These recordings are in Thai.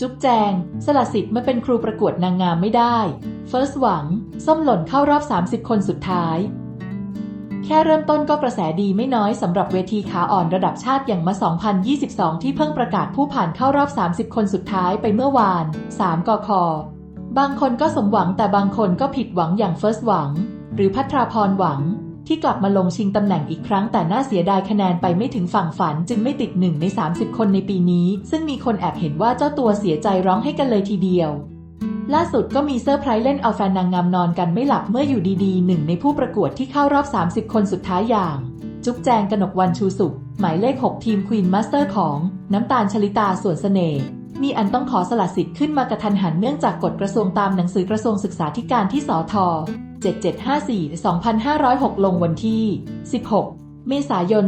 จุ๊บแจง สละสิทธิ์มาเป็นครูประกวดนางงามไม่ได้ เฟิร์สหวัง ส้มหล่นเข้ารอบ 30 คนสุดท้าย แค่เริ่มต้นก็กระแสดีไม่น้อยสำหรับเวทีขาอ่อนระดับชาติอย่างมา 2022 ที่เพิ่งประกาศผู้ผ่านเข้ารอบ 30 คนสุดท้ายไปเมื่อวาน 3กค บางคนก็สมหวังแต่บางคนก็ผิดหวังอย่างเฟิร์สหวัง หรือพัทราพรหวัง ที่กลับมาลงชิงตำแหน่งอีกครั้งแต่น่าเสียดายคะแนนไปไม่ถึงฝั่งฝันจึงไม่ติดหนึ่งใน 30 คนในปีนี้ ซึ่งมีคนแอบเห็นว่าเจ้าตัวเสียใจร้องให้กันเลยทีเดียวล่าสุดก็มีเซอร์ไพรส์เล่นเอาแฟนนางงามนอนกันไม่หลับเมื่ออยู่ดีๆหนึ่งในผู้ประกวดที่เข้ารอบ 30 คนสุดท้ายอย่าง จุ๊บแจงกนกวันชูสุข หมายเลข 6 ทีมควีนมาสเตอร์ของน้ำตาลชลิตาส่วนเสน่ห์ มีอันต้องขอสละสิทธิ์ขึ้นมากระทันหันเนื่องจากกฎกระทรวงตามหนังสือกระทรวงศึกษาธิการที่สท7754 2506 ลงวันที่ 16 เมษายน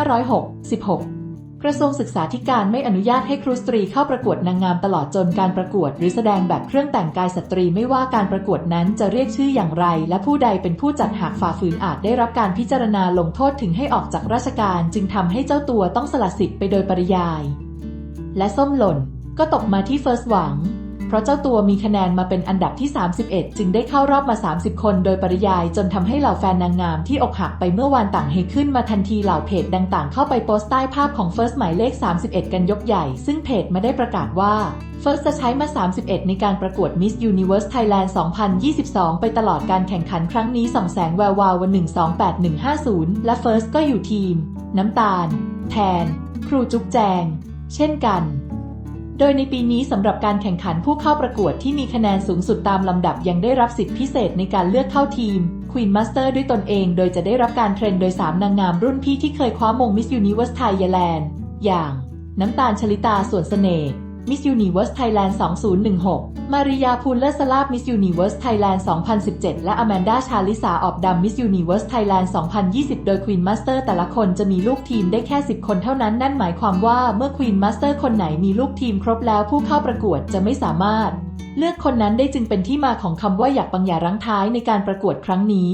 2506 16 กระทรวงศึกษาธิการไม่อนุญาตให้ครูสตรีเข้าประกวดนางงามตลอดจนการประกวด หรือแสดงแบบเครื่องแต่งกายสตรีไม่ว่าการประกวดนั้นจะเรียกชื่ออย่างไร และผู้ใดเป็นผู้จัดหากฝ่าฝืนอาจได้รับการพิจารณาลงโทษถึงให้ออกจากราชการ จึงทำให้เจ้าตัวต้องสละสิทธิ์ไปโดยปริยาย และส้มหล่น ก็ตกมาที่เฟิร์สหวัง เพราะเจ้าตัวมีคะแนนมาเป็นอันดับที่ 31 จึงได้เข้ารอบมา 30 คนโดยปริยายจนทำให้เหล่าแฟนนางงามที่อกหักไปเมื่อวานต่างเฮขึ้นมาทันทีเหล่าเพจดังต่างเข้าไปโพสต์ใต้ภาพของเฟิร์สหมายเลข 31 กันยกใหญ่ ซึ่งเพจมาได้ประกาศว่าเฟิร์สจะใช้มา 31 ในการประกวด Miss Universe Thailand 2022 ไปตลอดการแข่งขันครั้งนี้ส่องแสงแวววาววัน 128150 และเฟิร์สก็อยู่ทีม น้ำตาล แทน ครูจุ๊บแจง เช่นกัน โดยในปีนี้สำหรับการแข่งขันผู้เข้าประกวดที่มีคะแนนสูงสุดตามลำดับยังได้รับสิทธิพิเศษในการเลือกเข้าทีม Queen Master ด้วยตนเอง โดยจะได้รับการเทรนโดย 3 นางงามรุ่นพี่ที่เคยคว้ามง Miss Universe Thailand อย่าง น้ำตาลชลิตาส่วนเสน่ห์ Miss Universe Thailand 2016 มาริยาพูลเลอร์สลาบ Miss Universe Thailand 2017 และอแมนดาชาลิสาออบดำ Miss Universe Thailand 2020 โดย Queen Master แต่ละคนจะมีลูกทีมได้แค่ 10 คนเท่านั้น นั่นหมายความว่าเมื่อ Queen Master คนไหนมีลูกทีมครบแล้วผู้เข้าประกวดจะไม่สามารถ เลือกคนนั้นได้จึงเป็นที่มาของคำว่าอยากปังอย่ารั้งท้ายในการประกวดครั้งนี้